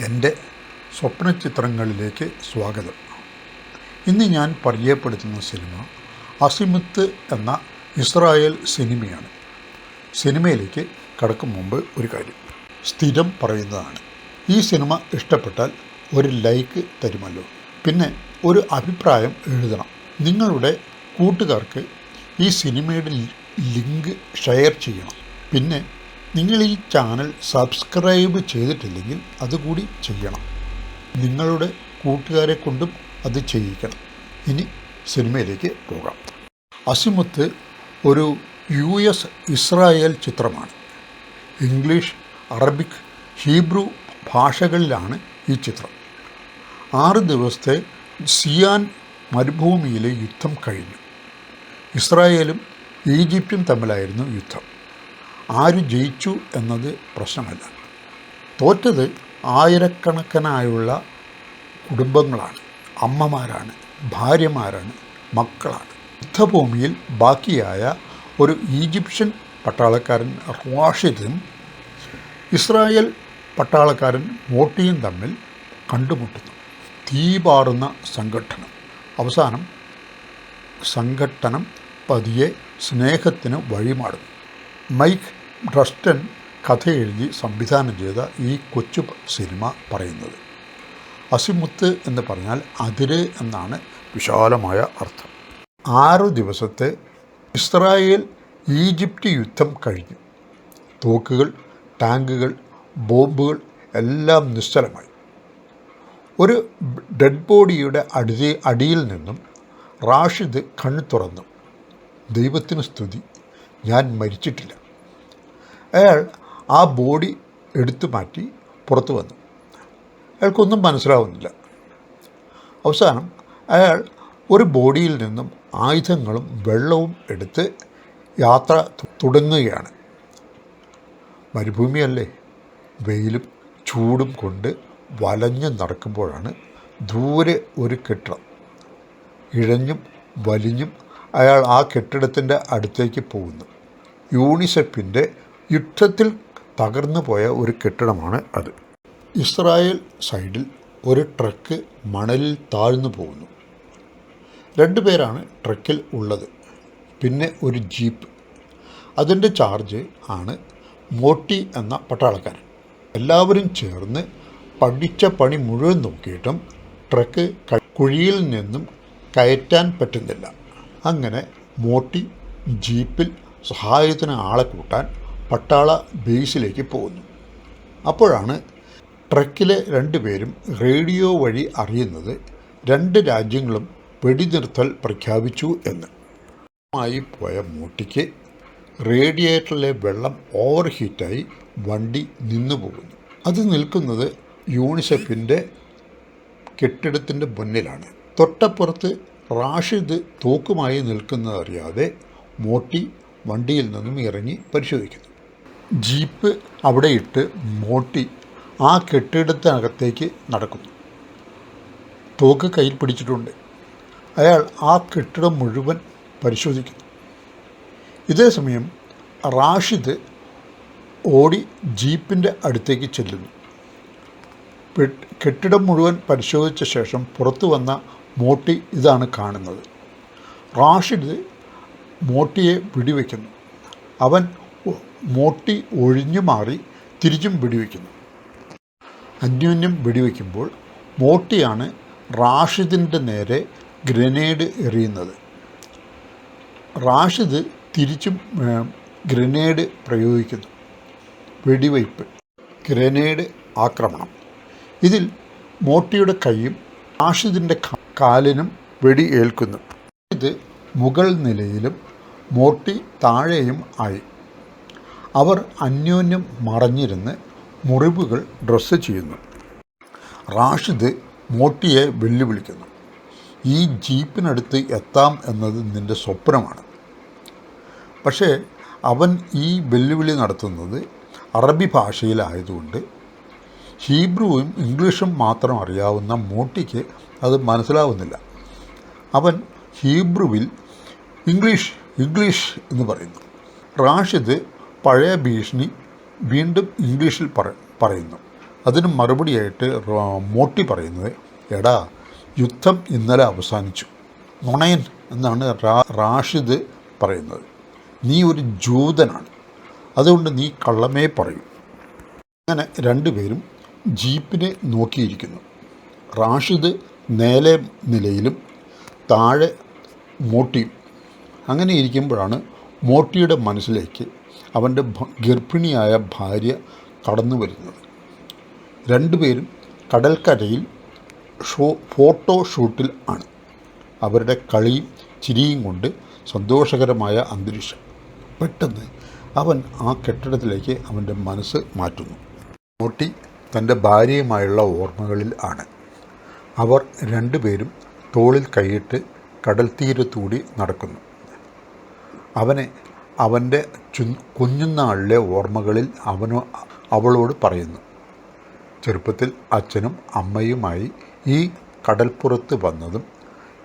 എന്റെ സ്വപ്ന ചിത്രങ്ങളിലേക്ക് സ്വാഗതം. ഇന്ന് ഞാൻ പരിചയപ്പെടുത്തുന്ന സിനിമ അസിമുത്ത് എന്ന ഇസ്രായേൽ സിനിമയാണ്. സിനിമയിലേക്ക് കടക്കും മുമ്പ് ഒരു കാര്യം. സ്ഥിരം പറയുന്നതാണ് ഈ സിനിമ ഇഷ്ടപ്പെട്ടാൽ ഒരു ലൈക്ക് തരുമല്ലോ. പിന്നെ ഒരു അഭിപ്രായം എഴുതണം. നിങ്ങളുടെ കൂട്ടുകാർക്ക് ഈ സിനിമയുടെ ലിങ്ക് ഷെയർ ചെയ്യണം. പിന്നെ നിങ്ങൾ ഈ ചാനൽ സബ്സ്ക്രൈബ് ചെയ്തിട്ടില്ലെങ്കിൽ അതുകൂടി ചെയ്യണം. നിങ്ങളുടെ കൂട്ടുകാരെ കൊണ്ടും അത് ചെയ്യിക്കണം. ഇനി സിനിമയിലേക്ക് പോകാം. അസിമുത്ത് ഒരു യു എസ് ഇസ്രായേൽ ചിത്രമാണ്. ഇംഗ്ലീഷ് അറബിക് ഹീബ്രു ഭാഷകളിലാണ് ഈ ചിത്രം. ആറ് ദിവസത്തെ സിയാൻ മരുഭൂമിയിലെ യുദ്ധം കഴിഞ്ഞു. ഇസ്രായേലും ഈജിപ്തും തമ്മിലായിരുന്നു യുദ്ധം. ആര് ജയിച്ചു എന്നത് പ്രശ്നമല്ല. തോറ്റത് ആയിരക്കണക്കിനായുള്ള കുടുംബങ്ങളാണ്. അമ്മമാരാണ് ഭാര്യമാരാണ് മക്കളാണ്. യുദ്ധഭൂമിയിൽ ബാക്കിയായ ഒരു ഈജിപ്ഷ്യൻ പട്ടാളക്കാരൻ റാഷിദും ഇസ്രായേൽ പട്ടാളക്കാരൻ മോട്ടിയും തമ്മിൽ കണ്ടുമുട്ടുന്നു. തീപാറുന്ന സംഘട്ടനം. അവസാനം സംഘട്ടനം പതിയെ സ്നേഹത്തിന് വഴിമാടുന്നു മൈക്ക് ഡ്രസ്റ്റൻ കഥ എഴുതി സംവിധാനം ചെയ്ത ഈ കൊച്ചു സിനിമ പറയുന്നത്. അസിമുത്ത് എന്ന് പറഞ്ഞാൽ അതിര് എന്നാണ് വിശാലമായ അർത്ഥം. ആറു ദിവസത്തെ ഇസ്രായേൽ ഈജിപ്റ്റ് യുദ്ധം കഴിഞ്ഞു. തോക്കുകൾ ടാങ്കുകൾ ബോംബുകൾ എല്ലാം നിശ്ചലമായി. ഒരു ഡെഡ് ബോഡിയുടെ അടി അടിയിൽ നിന്നും റാഷിദ് കണ്ണു തുറന്നു. ദൈവത്തിന് സ്തുതി. ഞാൻ മരിച്ചിട്ടില്ല. അയാൾ ആ ബോഡി എടുത്തു മാറ്റി പുറത്തു വന്നു. അയാൾക്കൊന്നും മനസ്സിലാവുന്നില്ല. അവസാനം അയാൾ ഒരു ബോഡിയിൽ നിന്നും ആയുധങ്ങളും വെള്ളവും എടുത്ത് യാത്ര തുടങ്ങുകയാണ്. മരുഭൂമിയല്ലേ? വെയിലും ചൂടും കൊണ്ട് വലഞ്ഞു നടക്കുമ്പോഴാണ് ദൂരെ ഒരു കെട്ടിടം. ഇഴഞ്ഞും വലിഞ്ഞും അയാൾ ആ കെട്ടിടത്തിന്റെ അടുത്തേക്ക് പോകുന്നു. യൂണിസെഫിന്റെ യുദ്ധത്തിൽ തകർന്നു പോയ ഒരു കെട്ടിടമാണ് അത്. ഇസ്രായേൽ സൈഡിൽ ഒരു ട്രക്ക് മണലിൽ താഴ്ന്നു പോകുന്നു. രണ്ട് പേരാണ് ട്രക്കിൽ ഉള്ളത്. പിന്നെ ഒരു ജീപ്പ്. അതിന്റെ ചാർജ് ആണ് മോട്ടി എന്ന പട്ടാളക്കാരൻ. എല്ലാവരും ചേർന്ന് പഠിച്ച പണി മുഴുവൻ നോക്കിയിട്ടും ട്രക്ക് കുഴിയിൽ നിന്നും കയറ്റാൻ പറ്റുന്നില്ല. അങ്ങനെ മോട്ടി ജീപ്പിൽ സഹായത്തിന് ആളെ കൂട്ടാൻ പട്ടാള ബേസിലേക്ക് പോകുന്നു. അപ്പോഴാണ് ട്രക്കിലെ രണ്ടുപേരും റേഡിയോ വഴി അറിയുന്നത് രണ്ട് രാജ്യങ്ങളും വെടിനിർത്തൽ പ്രഖ്യാപിച്ചു എന്ന്. മായി പോയ മൂട്ടിക്ക് റേഡിയേറ്ററിലെ വെള്ളം ഓവർ ഹീറ്റായി വണ്ടി നിന്നു പോകുന്നു. അത് നിൽക്കുന്നത് യൂണിസെഫിന്റെ കെട്ടിടത്തിന്റെ മുന്നിലാണ്. തൊട്ടപ്പുറത്ത് റാഷിദ് തോക്കുമായി നിൽക്കുന്നതറിയാതെ മോട്ടി വണ്ടിയിൽ നിന്നും ഇറങ്ങി പരിശോധിക്കുന്നു. ജീപ്പ് അവിടെ ഇട്ട് മോട്ടി ആ കെട്ടിടത്തിനകത്തേക്ക് നടക്കുന്നു. തോക്ക് കയ്യിൽ പിടിച്ചിട്ടുണ്ട്. അയാൾ ആ കെട്ടിടം മുഴുവൻ പരിശോധിക്കുന്നു. ഇതേ സമയം റാഷിദ് ഓടി ജീപ്പിന്റെ അടുത്തേക്ക് ചെല്ലുന്നു. കെട്ടിടം മുഴുവൻ പരിശോധിച്ച ശേഷം പുറത്തു വന്ന മോട്ടി ഇതാണ് കാണുന്നത്. റാഷിദ് മോട്ടിയെ വെടിവെക്കുന്നു അവൻ മോട്ടി ഒഴിഞ്ഞു മാറി തിരിച്ചും വെടിവെക്കുന്നു അന്യോന്യം വെടിവെക്കുമ്പോൾ മോട്ടിയാണ് റാഷിദിന്റെ നേരെ ഗ്രനേഡ് എറിയുന്നത്. റാഷിദ് തിരിച്ചും ഗ്രനേഡ് പ്രയോഗിക്കുന്നു. വെടിവയ്പ് ഗ്രനേഡ് ആക്രമണം. ഇതിൽ മോട്ടിയുടെ കൈയും റാഷിദിന്റെ കാലിനും വെടി ഏൽക്കുന്നു. ഇത് മുകൾ നിലയിലും മോട്ടി താഴെയും ആയി. അവർ അന്യോന്യം മറഞ്ഞിരുന്ന് മുറിവുകൾ ഡ്രസ്സ് ചെയ്യുന്നു. റാഷിദ് മോട്ടിയെ വെല്ലുവിളിക്കുന്നു. ഈ ജീപ്പിനടുത്ത് എത്താം എന്നത് നിന്റെ സ്വപ്നമാണ്. പക്ഷേ അവൻ ഈ വെല്ലുവിളി നടത്തുന്നത് അറബി ഭാഷയിലായതുകൊണ്ട് ഹീബ്രുവും ഇംഗ്ലീഷും മാത്രം അറിയാവുന്ന മോട്ടിക്ക് അത് മനസ്സിലാവുന്നില്ല. അവൻ ഹീബ്രുവിൽ ഇംഗ്ലീഷ് ഇംഗ്ലീഷ് എന്ന് പറയുന്നു. റാഷിദ് പഴയ ഭീഷണി വീണ്ടും ഇംഗ്ലീഷിൽ പറ പറയുന്നു. അതിന് മറുപടിയായിട്ട് മോട്ടി പറയുന്നത് എടാ യുദ്ധം ഇന്നലെ അവസാനിച്ചു. നുണയൻ എന്നാണ് റാഷിദ് പറയുന്നത്. നീ ഒരു ജൂതനാണ്. അതുകൊണ്ട് നീ കള്ളമേ പറയൂ. അങ്ങനെ രണ്ടുപേരും ജീപ്പിനെ നോക്കിയിരിക്കുന്നു. റാഷിദ് നേലെ നിലയിലും താഴെ മോട്ടിയും അങ്ങനെ ഇരിക്കുമ്പോഴാണ് മോട്ടിയുടെ മനസ്സിലേക്ക് അവന്റെ ഗർഭിണിയായ ഭാര്യ കടന്നു വരുന്നത്. രണ്ടുപേരും കടൽക്കരയിൽ ഷോ ഫോട്ടോ ഷൂട്ടിൽ ആണ്. അവരുടെ കളിയും ചിരിയും കൊണ്ട് സന്തോഷകരമായ അന്തരീക്ഷം. പെട്ടെന്ന് അവൻ ആ കെട്ടിടത്തിലേക്ക് അവന്റെ മനസ്സ് മാറ്റുന്നു. മോട്ടി തന്റെ ഭാര്യയുമായുള്ള ഓർമ്മകളിൽ ആണ്. അവർ രണ്ടുപേരും തോളിൽ കൈയിട്ട് കടൽ തീരത്തൂടി നടക്കുന്നു. അവനെ അവന്റെ ചു കുഞ്ഞുനാളിലെ ഓർമ്മകളിൽ അവനോ അവളോട് പറയുന്നു. ചെറുപ്പത്തിൽ അച്ഛനും അമ്മയുമായി ഈ കടൽപ്പുറത്ത് വന്നതും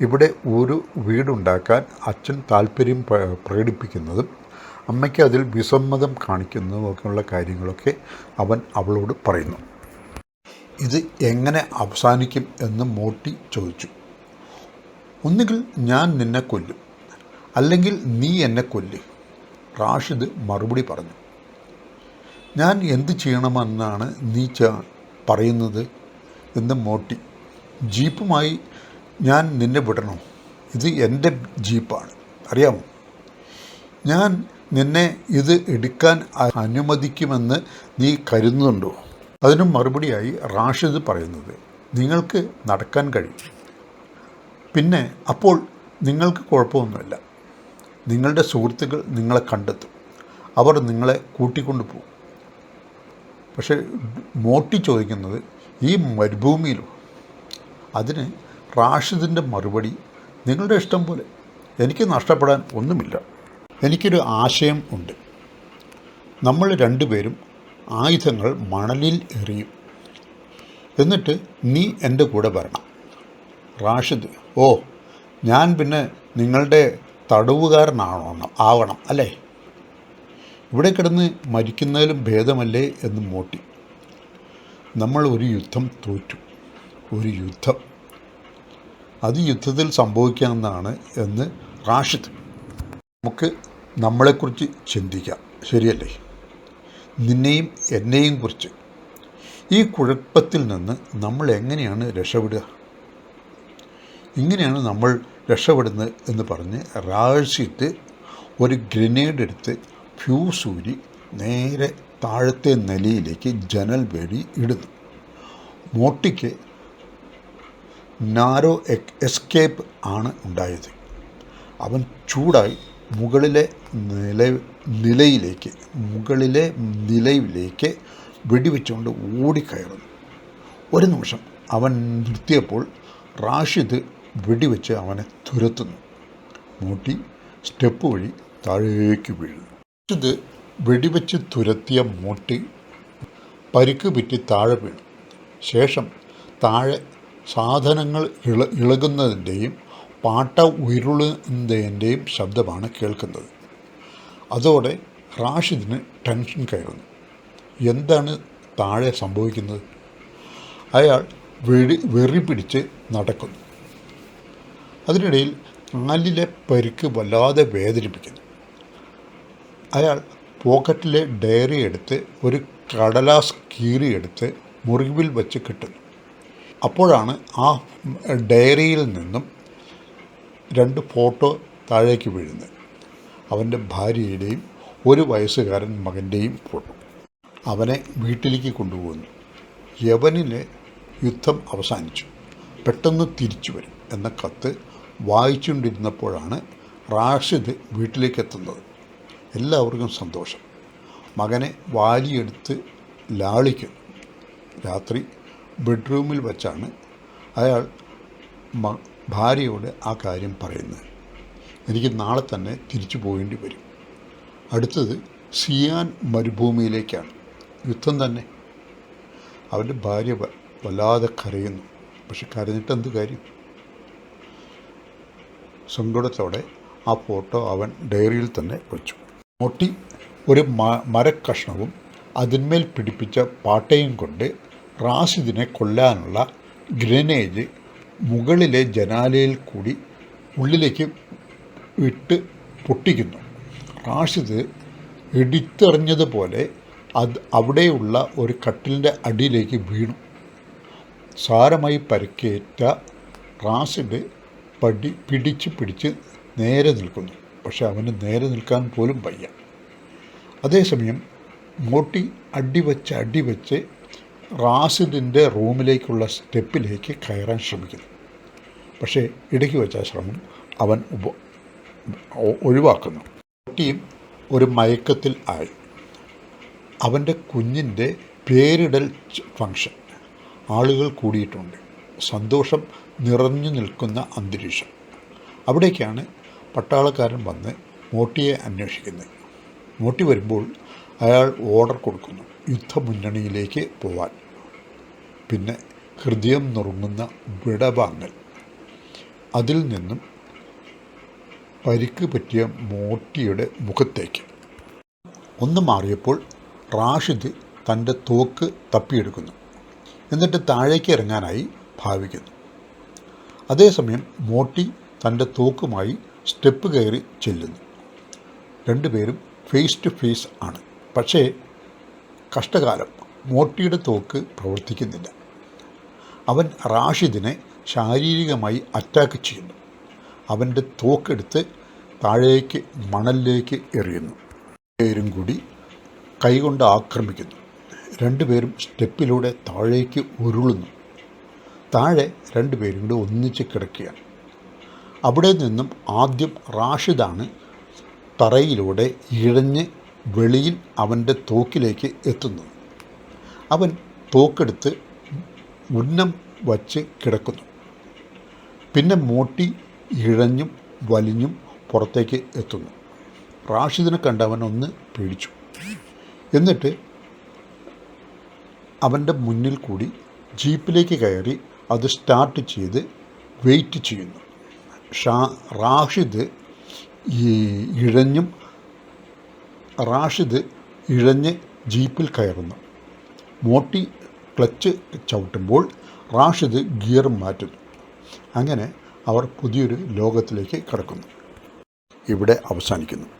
ഇവിടെ ഒരു വീടുണ്ടാക്കാൻ അച്ഛൻ താല്പര്യം പ്ര- പ്രകടിപ്പിക്കുന്നതും അമ്മയ്ക്ക് അതിൽ വിസമ്മതം കാണിക്കുന്നതും ഒക്കെയുള്ള കാര്യങ്ങളൊക്കെ അവൻ അവളോട് പറയുന്നു. ഇത് എങ്ങനെ അവസാനിക്കും എന്ന് മോട്ടി ചോദിച്ചു. ഒന്നുകിൽ ഞാൻ നിന്നെ കൊല്ലും. അല്ലെങ്കിൽ നീ എന്നെ കൊല്ല്. റാഷിദ് മറുപടി പറഞ്ഞു. ഞാൻ എന്ത് ചെയ്യണമെന്നാണ് നീ പറയുന്നത് എന്ന് മോട്ടി. ജീപ്പുമായി ഞാൻ നിന്നെ വിടണോ? ഇത് എന്റെ ജീപ്പാണ്. അറിയാമോ? ഞാൻ നിന്നെ ഇത് എടുക്കാൻ അനുവദിക്കുമെന്ന് നീ കരുതുന്നുണ്ടോ? അതിനും മറുപടിയായി റാഷിദ് പറയുന്നത് നിങ്ങൾക്ക് നടക്കാൻ കഴിയും. പിന്നെ അപ്പോൾ നിങ്ങൾക്ക് കുഴപ്പമൊന്നുമില്ല. നിങ്ങളുടെ സുഹൃത്തുക്കൾ നിങ്ങളെ കണ്ടെത്തും. അവർ നിങ്ങളെ കൂട്ടിക്കൊണ്ടു പോകും പക്ഷേ മോട്ടി ചോദിക്കുന്നത് ഈ മരുഭൂമിയിലോ അതിന് റാഷിദിന്റെ മറുപടി നിങ്ങളുടെ ഇഷ്ടം പോലെ. എനിക്ക് നഷ്ടപ്പെടാൻ ഒന്നുമില്ല. എനിക്കൊരു ആശയം ഉണ്ട്. നമ്മൾ രണ്ടുപേരും ആയുധങ്ങൾ മണലിൽ എറിയും. എന്നിട്ട് നീ എന്റെ കൂടെ വരണം. റാഷിദ് ഓ ഞാൻ പിന്നെ നിങ്ങളുടെ തടവുകാരനാണോ ആവണം അല്ലേ? ഇവിടെ കിടന്ന് മരിക്കുന്നതിലും ഭേദമല്ലേ എന്ന് മോട്ടി. നമ്മൾ ഒരു യുദ്ധം തോറ്റു. ഒരു യുദ്ധം. അത് യുദ്ധത്തിൽ സംഭവിക്കാവുന്നതാണ് എന്ന് റാഷിദ്. നമുക്ക് നമ്മളെക്കുറിച്ച് ചിന്തിക്കാം. ശരിയല്ലേ? നിന്നെയും എന്നെയും കുറിച്ച്. ഈ കുഴപ്പത്തിൽ നിന്ന് നമ്മൾ എങ്ങനെയാണ് രക്ഷപ്പെടുക? ഇങ്ങനെയാണ് നമ്മൾ രക്ഷപ്പെടുന്നത് എന്ന് പറഞ്ഞ് റാഷിദ് ഒരു ഗ്രനേഡ് എടുത്ത് ഫ്യൂസ് ഊരി നേരെ താഴത്തെ നിലയിലേക്ക് ജനൽ വഴി ഇടുന്നു. മോട്ടിക്ക് നാരോ എസ്കേപ്പ് ആണ് ഉണ്ടായത്. അവൻ ചൂടായി മുകളിലെ നില നിലയിലേക്ക് മുകളിലെ നിലയിലേക്ക് വെടിവെച്ചുകൊണ്ട് ഓടിക്കയറുന്നു. ഒരു നിമിഷം അവൻ നിർത്തിയപ്പോൾ റാഷിദ് വെടിവെച്ച് അവനെ തുരത്തുന്നു. മൂട്ടി സ്റ്റെപ്പ് വഴി താഴേക്ക് വീഴുന്നു. ഇത് വെടിവെച്ച് തുരത്തിയ മൂട്ടി പരിക്ക് പിറ്റി താഴെ വീണു. ശേഷം താഴെ സാധനങ്ങൾ ഇള ഇളകുന്നതിന്റെയും പാട്ട ഉരുളുന്നതിന്റെയും ശബ്ദമാണ് കേൾക്കുന്നത്. അതോടെ റാഷിദിന് ടെൻഷൻ കയറുന്നു. എന്താണ് താഴെ സംഭവിക്കുന്നത്? അയാൾ വെടി വെറി പിടിച്ച് നടക്കുന്നു. അതിനിടയിൽ കാലിലെ പരിക്ക് വല്ലാതെ വേദനിപ്പിക്കുന്നു. അയാൾ പോക്കറ്റിലെ ഡയറി എടുത്ത് ഒരു കടലാസ് കീറി എടുത്ത് മുറിവിൽ വെച്ച് കിട്ടുന്നു. അപ്പോഴാണ് ആ ഡയറിയിൽ നിന്നും രണ്ട് ഫോട്ടോ താഴേക്ക് വീഴുന്നത്. അവന്റെ ഭാര്യയുടെയും ഒരു വയസ്സുകാരൻ മകന്റെയും ഫോട്ടോ. അവനെ വീട്ടിലേക്ക് കൊണ്ടുപോകുന്നു. യവനിലെ യുദ്ധം അവസാനിച്ചു. പെട്ടെന്ന് തിരിച്ചു വരും എന്ന കത്ത് വായിച്ചുകൊണ്ടിരുന്നപ്പോഴാണ് റാഷിദ് വീട്ടിലേക്ക് എത്തുന്നത് എല്ലാവർക്കും സന്തോഷം. മകനെ വാലിയെടുത്ത് ലാളിക്കും. രാത്രി ബെഡ്റൂമിൽ വച്ചാണ് അയാൾ ഭാര്യയോട് ആ കാര്യം പറയുന്നത്. എനിക്ക് നാളെ തന്നെ തിരിച്ചു പോകേണ്ടി വരും. അടുത്തത് സിയാൻ മരുഭൂമിയിലേക്കാണ്. യുദ്ധം തന്നെ. അവന്റെ ഭാര്യ വല്ലാതെ കരയുന്നു. പക്ഷെ കരഞ്ഞിട്ട് എന്ത് കാര്യം? സങ്കടത്തോടെ ആ ഫോട്ടോ അവൻ ഡയറിയിൽ തന്നെ വെച്ചു. മൊട്ടി ഒരു മരക്കഷ്ണവും അതിന്മേൽ പിടിപ്പിച്ച പാട്ടയും കൊണ്ട് റാഷിദിനെ കൊല്ലാനുള്ള ഗ്രനേജ് മുകളിലെ ജനാലയിൽ കൂടി ഉള്ളിലേക്ക് ഇട്ട് പൊട്ടിക്കുന്നു. റാഷിദ് ഇടിത്തെറിഞ്ഞതുപോലെ അത് അവിടെയുള്ള ഒരു കട്ടിലിന്റെ അടിയിലേക്ക് വീണു. സാരമായി പരിക്കേറ്റ റാഷിദ് പടി പിടിച്ച് പിടിച്ച് നേരെ നിൽക്കുന്നു. പക്ഷെ അവന് നേരെ നിൽക്കാൻ പോലും വയ്യ. അതേസമയം മോട്ടി അടിവച്ച് അടിവച്ച് റാസിഡിന്റെ റൂമിലേക്കുള്ള സ്റ്റെപ്പിലേക്ക് കയറാൻ ശ്രമിക്കുന്നു. പക്ഷേ ഇടയ്ക്ക് വെച്ച ശ്രമം അവൻ ഉപ ഒഴിവാക്കുന്നു. മോട്ടിയും ഒരു മയക്കത്തിൽ ആയി. അവന്റെ കുഞ്ഞിന്റെ പേരിടൽ ഫങ്ഷൻ ആളുകൾ കൂടിയിട്ടുണ്ട്. സന്തോഷം നിറഞ്ഞു നിൽക്കുന്ന അന്തരീക്ഷം. അവിടേക്കാണ് പട്ടാളക്കാരൻ വന്ന് മോട്ടിയെ അന്വേഷിക്കുന്നത്. മോട്ടി വരുമ്പോൾ അയാൾ ഓർഡർ കൊടുക്കുന്നു യുദ്ധമുന്നണിയിലേക്ക് പോവാൻ. പിന്നെ ഹൃദയം നുറുങ്ങുന്ന വിടവാങ്ങൽ. അതിൽ നിന്നും പരിക്ക് പറ്റിയ മോട്ടിയുടെ മുഖത്തേക്ക്. ഒന്ന് മാറിയപ്പോൾ റാഷിദ് തന്റെ തോക്ക് തപ്പിയെടുക്കുന്നു. എന്നിട്ട് താഴേക്ക് ഇറങ്ങാനായി ഭാവിക്കുന്നു. അതേസമയം മോട്ടി തന്റെ തോക്കുമായി സ്റ്റെപ്പ് കയറി ചെല്ലുന്നു. രണ്ടുപേരും ഫേസ് ടു ഫേസ് ആണ്. പക്ഷേ കഷ്ടകാലം മോട്ടിയുടെ തോക്ക് പ്രവർത്തിക്കുന്നില്ല. അവൻ റാഷിദിനെ ശാരീരികമായി അറ്റാക്ക് ചെയ്യുന്നു. അവന്റെ തോക്കെടുത്ത് താഴേക്ക് മണലിലേക്ക് എറിയുന്നു. പേരും കൂടി കൈകൊണ്ട് ആക്രമിക്കുന്നു. രണ്ടുപേരും സ്റ്റെപ്പിലൂടെ താഴേക്ക് ഉരുളുന്നു. താഴെ രണ്ടുപേരും കൂടി ഒന്നിച്ച് കിടക്കുകയാണ്. അവിടെ നിന്നും ആദ്യം റാഷിദാണ് തറയിലൂടെ ഇഴഞ്ഞ് വെളിയിൽ അവന്റെ തോക്കിലേക്ക് എത്തുന്നത്. അവൻ തോക്കെടുത്ത് ഉന്നം വച്ച് കിടക്കുന്നു. പിന്നെ മോട്ടി ഇഴഞ്ഞും വലിഞ്ഞും പുറത്തേക്ക് എത്തുന്നു. റാഷിദിനെ കണ്ട് അവൻ ഒന്ന് പേടിച്ചു. എന്നിട്ട് അവന്റെ മുന്നിൽ കൂടി ജീപ്പിലേക്ക് കയറി അത് സ്റ്റാർട്ട് ചെയ്ത് വെയിറ്റ് ചെയ്യുന്നു. ഷാ റാഷിദ് ഈ ഇഴഞ്ഞും റാഷിദ് ഇഴഞ്ഞ് ജീപ്പിൽ കയറുന്നു. മോട്ടി ക്ലച്ച് ചവിട്ടുമ്പോൾ റാഷിദ് ഗിയർ മാറ്റുന്നു. അങ്ങനെ അവർ പുതിയൊരു ലോകത്തിലേക്ക് കടക്കുന്നു. ഇവിടെ അവസാനിക്കുന്നു.